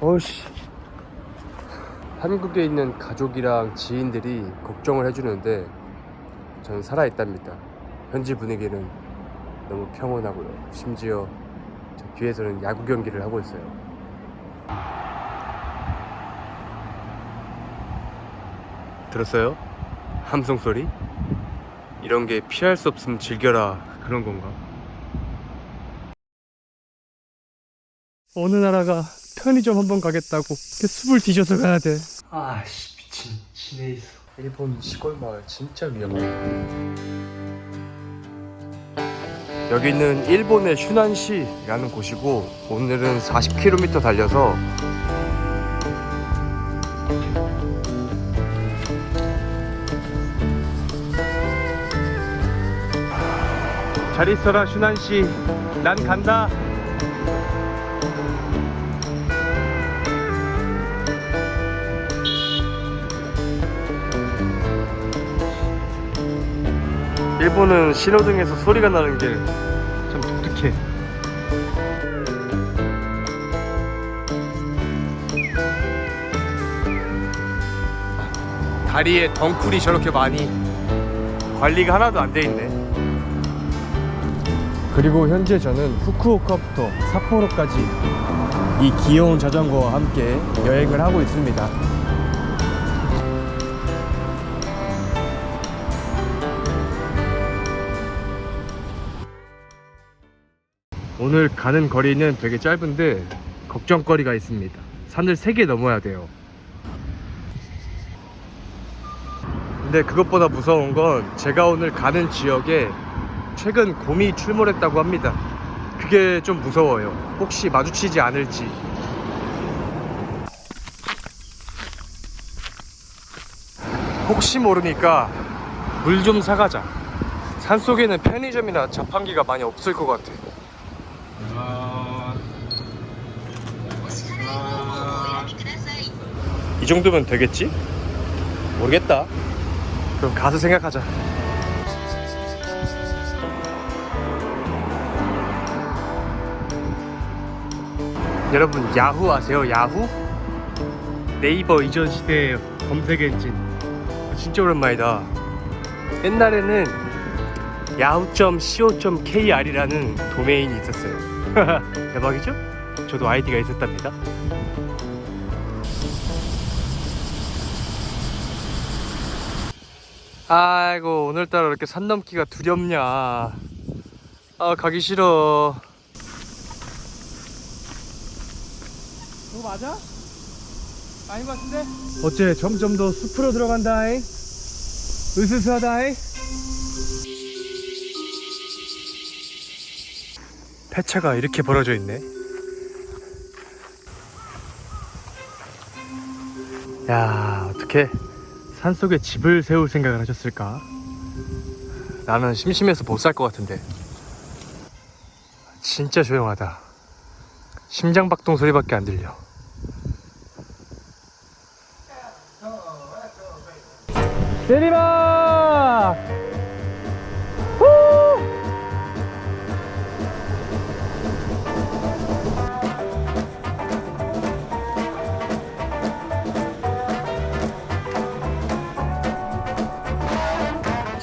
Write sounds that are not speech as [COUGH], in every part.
어씨 한국에 있는 가족이랑 지인들이 걱정을 해주는데 저는 살아있답니다 현지 분위기는 너무 평온하고요 심지어 저 뒤에서는 야구 경기를 하고 있어요 들었어요? 함성 소리? 이런 게 피할 수 없으면 즐겨라 그런 건가? 어느 나라가 편의점 한번 가겠다고 이렇게 숲을 뒤져서 가야 돼. 아씨 미친 진해 있어. 일본 시골 마을 진짜 위험해. 여기는 일본의 슈난시라는 곳이고 오늘은 40km 달려서 잘 있어라 슈난시 난 간다 일본은 신호등에서 소리가 나는 게 참 독특해 다리에 덩쿨이 저렇게 많이 관리가 하나도 안 돼 있네 그리고 현재 저는 후쿠오카부터 삿포로까지 이 귀여운 자전거와 함께 여행을 하고 있습니다. 오늘 가는 거리는 되게 짧은데 걱정거리가 있습니다. 산을 3개 넘어야 돼요. 근데 그것보다 무서운 건 제가 오늘 가는 지역에 최근 곰이 출몰했다고 합니다. 그게 좀 무서워요. 혹시 마주치지 않을지. 혹시 모르니까 물 좀 사가자. 산 속에는 편의점이나 자판기가 많이 없을 것 같아. 이 정도면 되겠지? 모르겠다. 그럼 가서 생각하자. 여러분 야후 아세요? 야후? 네이버 이전 시대의 검색 엔진 진짜 오랜만이다 옛날에는 야후.co.kr이라는 도메인이 있었어요 [LAUGHS] 대박이죠? 저도 아이디가 있었답니다 아이고 오늘따라 이렇게 산 넘기가 두렵냐. 아 가기 싫어. 그거 맞아? 아닌 것 같은데? 어째 점점 더 숲으로 들어간다잉? 으스스하다잉? 폐차가 이렇게 벌어져 있네. 야 어떻게 산속에 집을 세울 생각을 하셨을까? 나는 심심해서 못 살 것 같은데. 진짜 조용하다. 심장박동 소리밖에 안 들려. 내리막!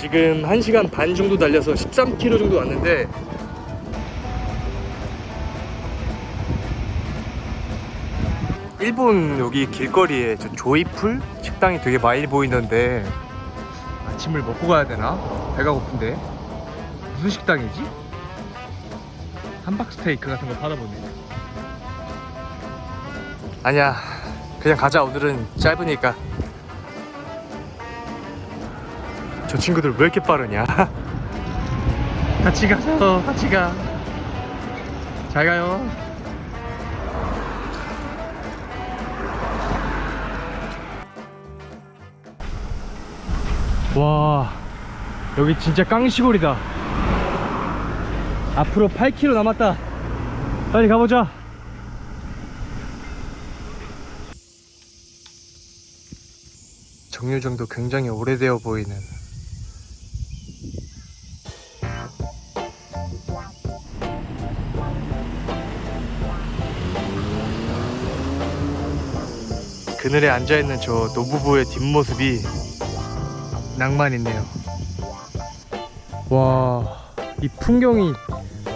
지금 1시간 반 정도 달려서 13km 정도 왔는데 일본 여기 길거리에 저 조이풀 식당이 되게 많이 보이는데 아침을 먹고 가야 되나? 배가 고픈데. 무슨 식당이지? 함박 스테이크 같은 거 파나 보네. 아니야. 그냥 가자. 오늘은 짧으니까 저 친구들 왜 이렇게 빠르냐? [LAUGHS] 같이 가서 같이 가잘 가요. 와 여기 진짜 깡시골이다. 앞으로 8km 남았다. 빨리 가보자. 정류장도 굉장히 오래되어 보이는 그늘에 앉아있는 저 노부부의 뒷모습이 낭만 있네요. 와, 이 풍경이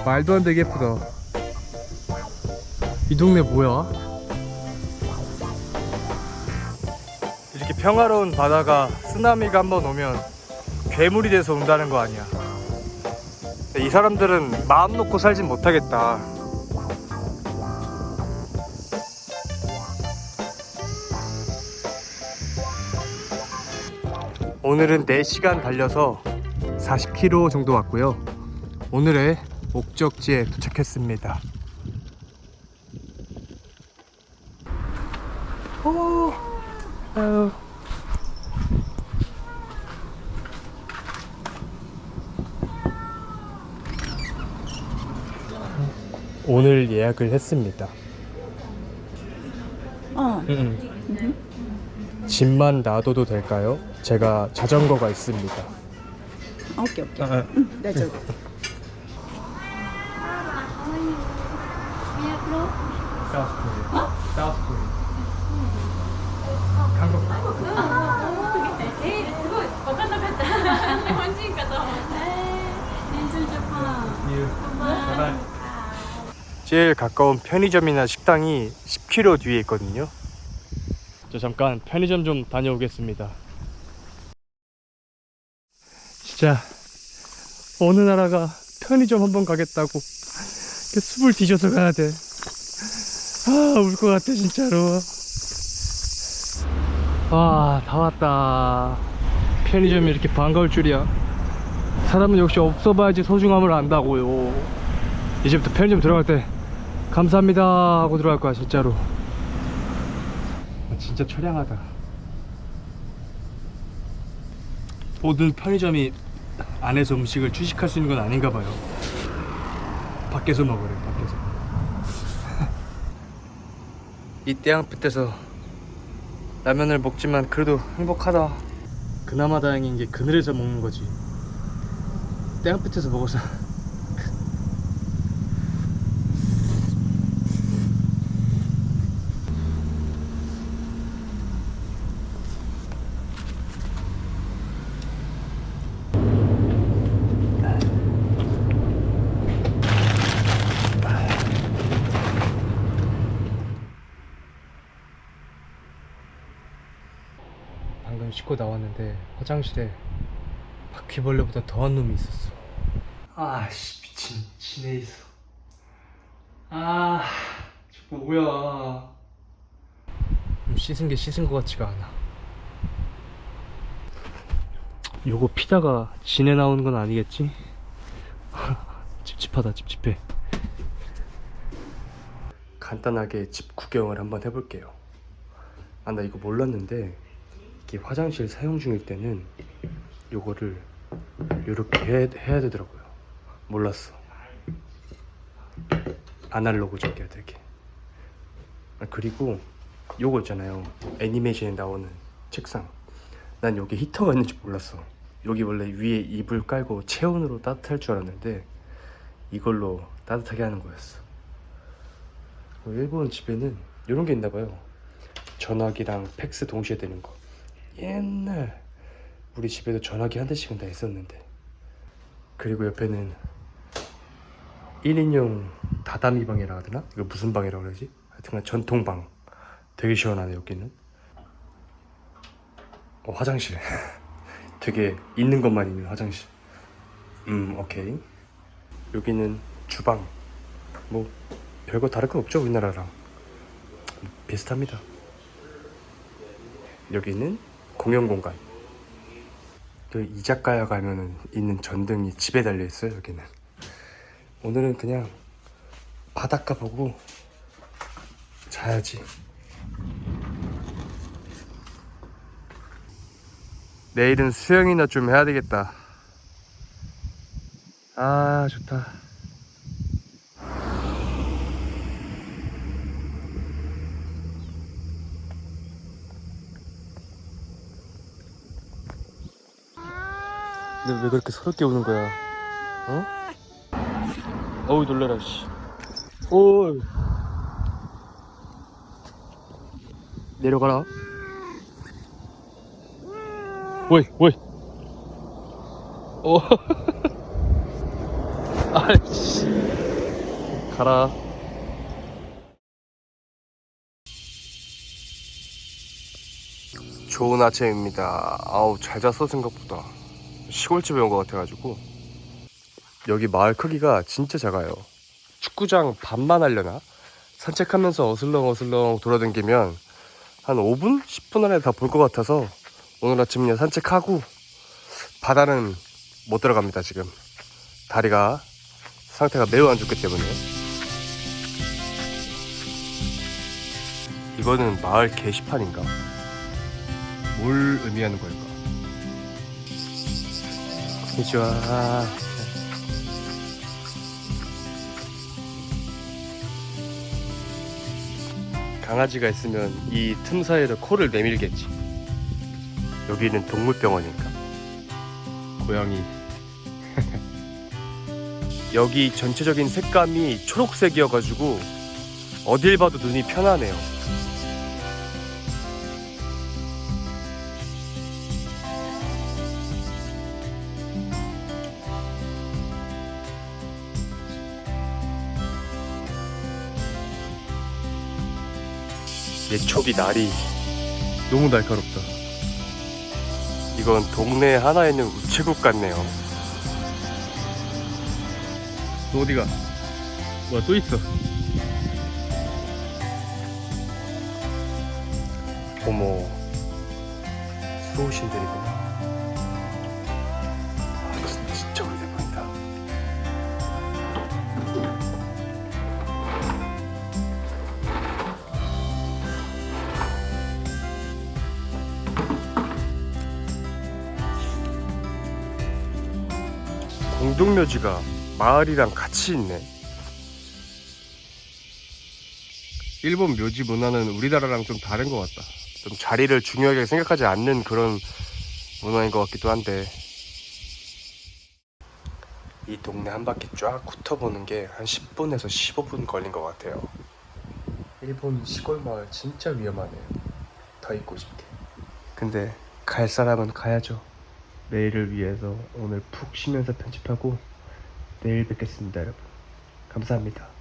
말도 안 되게 예쁘다. 이 동네 뭐야? 이렇게 평화로운 바다가 쓰나미가 한번 오면 괴물이 돼서 온다는 거 아니야. 이 사람들은 마음 놓고 살진 못하겠다. 오늘은 4시간 달려서 40km 정도 왔고요. 오늘의 목적지에 도착했습니다. 오, 아유. 오늘 예약을 했습니다. 어, 짐만 놔둬도 될까요? 제가 자전거가 있습니다. 오케이 오케이. 아, 응, 네 저기. 한국 えー、すごい分かんなかった日本人かと思った年中ジャパン 제일 가까운 편의점이나 식당이 10km 뒤에 있거든요. 저 잠깐 편의점 좀 다녀오겠습니다. 진짜 어느 나라가 편의점 한번 가겠다고 숨을 뒤져서 가야 돼. 아, 울 것 같아 진짜로. 와, 다 왔다. 편의점이 이렇게 반가울 줄이야. 사람은 역시 없어봐야지 소중함을 안다고요. 이제부터 편의점 들어갈 때 감사합니다 하고 들어갈 거야 진짜로 아, 진짜 처량하다 모든 편의점이 안에서 음식을 취식할 수 있는 건 아닌가 봐요. 밖에서 먹으래 밖에서. [LAUGHS] 이 태양빛에서 라면을 먹지만 그래도 행복하다. 그나마 다행인 게 그늘에서 먹는 거지. 태양빛에서 먹어서 방금 씻고 나왔는데 화장실에 바퀴벌레보다 더한 놈이 있었어. 아씨 미친 지네 있어. 아 저거 뭐야? 좀 씻은 게 씻은 것 같지가 않아. 요거 피다가 진에 나오는 건 아니겠지? [LAUGHS] 찝찝하다 찝찝해. 간단하게 집 구경을 한번 해볼게요. 아 나 이거 몰랐는데 화장실 사용 중일 때는 요거를 요렇게 해야, 해야 되더라고요. 몰랐어. 아날로그 적이야 되게. 아, 그리고 요거 있잖아요. 애니메이션에 나오는 책상. 난 여기 히터가 있는지 몰랐어. 여기 원래 위에 이불 깔고 체온으로 따뜻할 줄 알았는데 이걸로 따뜻하게 하는 거였어. 어, 일본 집에는 이런 게 있나 봐요. 전화기랑 팩스 동시에 되는 거 옛날 우리 집에도 전화기 한 대씩은 다 있었는데. 그리고 옆에는 1인용 다다미 방이라 하더나? 이거 무슨 방이라고 그러지? 하여튼 전통방. 되게 시원하네 여기는. 어, 화장실. [LAUGHS] 되게 있는 것만 있는 화장실. 음 오케이. 여기는 주방. 뭐 별거 다를 건 없죠 우리나라랑. 비슷합니다. 여기는 공용 공간. 또 이자카야 가면은 있는 전등이 집에 달려 있어요. 여기는. 오늘은 그냥 바닷가 보고 자야지. 내일은 수영이나 좀 해야 되겠다. 아 좋다. 근데 왜 그렇게 서럽게 우는 거야? 어? 어우 놀래라 씨. 오. 내려가라. 왜, 왜? 어. [LAUGHS] 아이씨. 가라. 좋은 아침입니다. 아우 잘 잤어 생각보다. 시골집에 온 것 같아가지고 여기 마을 크기가 진짜 작아요. 축구장 반만 하려나? 산책하면서 어슬렁어슬렁 돌아다니면 한 5분? 10분 안에 다 볼 것 같아서 오늘 아침 그냥 산책하고 바다는 못 들어갑니다 지금 다리가 상태가 매우 안 좋기 때문에 이거는 마을 게시판인가? 뭘 의미하는 걸까? Konnichiwa. 강아지가 있으면 이 틈 사이로 코를 내밀겠지. 여기는 동물병원인가? 고양이. [LAUGHS] 여기 전체적인 색감이 초록색이어가지고 어딜 봐도 눈이 편하네요. 예초비 날이 너무 날카롭다. 이건 동네 하나에 있는 우체국 같네요. 너 어디가? 뭐야, 또 있어. 어머, 수호신들이구나. 공동묘지가 마을이랑 같이 있네. 일본 묘지 문화는 우리나라랑 좀 다른 것 같다. 좀 자리를 중요하게 생각하지 않는 그런 문화인 것 같기도 한데 이 동네 한 바퀴 쫙 훑어보는 게 한 10분에서 15분 걸린 것 같아요. 일본 시골 마을 진짜 위험하네요. 더 있고 싶게. 근데 갈 사람은 가야죠. 내일을 위해서 오늘 푹 쉬면서 편집하고 내일 뵙겠습니다, 여러분. 감사합니다.